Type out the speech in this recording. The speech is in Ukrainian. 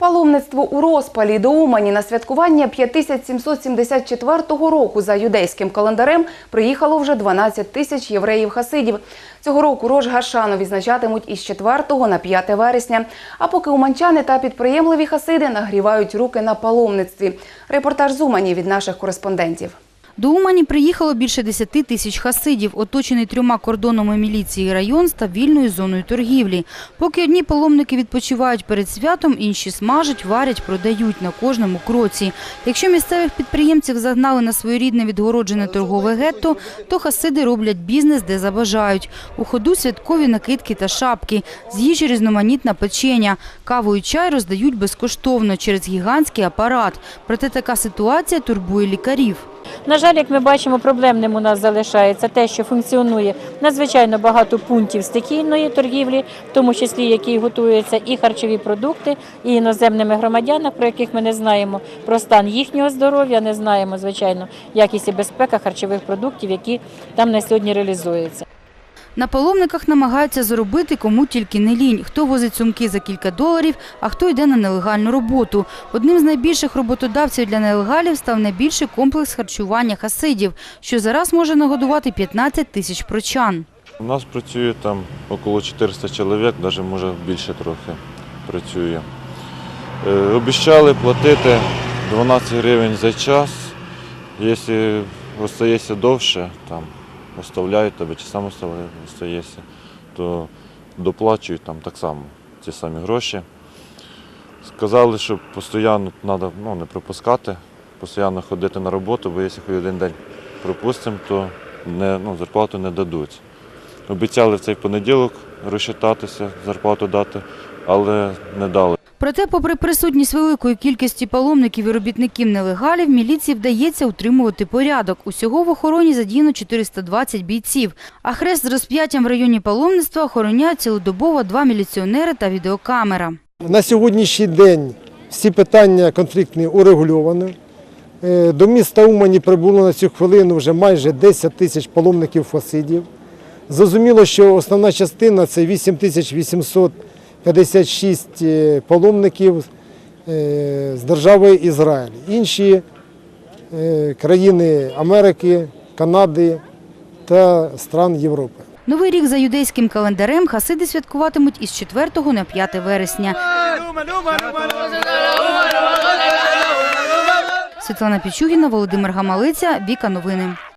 Паломництво у розпалі до Умані на святкування 5774 року за юдейським календарем приїхало вже 12 тисяч євреїв-хасидів. Цього року Рож Гашану відзначатимуть із 4 на 5 вересня. А поки уманчани та підприємливі хасиди нагрівають руки на паломництві. Репортаж з Умані від наших кореспондентів. До Умані приїхало більше 10 тисяч хасидів. Оточений трьома кордонами міліції район став вільною зоною торгівлі. Поки одні паломники відпочивають перед святом, інші смажать, варять, продають на кожному кроці. Якщо місцевих підприємців загнали на своєрідне відгороджене торгове гетто, то хасиди роблять бізнес, де забажають. У ходу святкові накидки та шапки, з їжі різноманітна печення. Каву і чай роздають безкоштовно через гігантський апарат. Проте така ситуація турбує лікарів. На жаль, як ми бачимо, проблемним у нас залишається те, що функціонує надзвичайно багато пунктів стихійної торгівлі, в тому числі які готуються і харчові продукти, і іноземними громадянами, про яких ми не знаємо про стан їхнього здоров'я, не знаємо, звичайно, якість і безпека харчових продуктів, які там на сьогодні реалізуються. На паломниках намагаються заробити кому тільки не лінь. Хто возить сумки за кілька доларів, а хто йде на нелегальну роботу. Одним з найбільших роботодавців для нелегалів став найбільший комплекс харчування хасидів, що зараз може нагодувати 15 тисяч прочан. У нас працює там около 400 чоловік, навіть може більше трохи працює. Е, обіцяли платити 12 гривень за час. Якщо остається довше, там оставляють тебе чи сам остаєшся, то доплачують там так само ті самі гроші. Сказали, що постійно треба ну, не пропускати, постійно ходити на роботу, бо якщо хоч один день пропустимо, то не, ну, зарплату не дадуть. Обіцяли в цей понеділок розчитатися, зарплату дати, але не дали. Проте, попри присутність великої кількості паломників і робітників нелегалів, міліції вдається утримувати порядок. Усього в охороні задіяно 420 бійців. А хрест з розп'яттям в районі паломництва охороняють цілодобово два міліціонери та відеокамера. На сьогоднішній день всі питання конфліктні урегульовані. Е, до міста Умані прибуло на цю хвилину вже майже 10 тисяч паломників-фасидів. Зрозуміло, що основна частина це 8800 56 е, паломників е, з держави Ізраїль. Інші е, країни Америки, Канади та стран Європи. Новий рік за юдейським календарем хасиди святкуватимуть із 4 на 5 вересня. Світлана Пічугіна, Володимир Гамалиця, Віка Новини.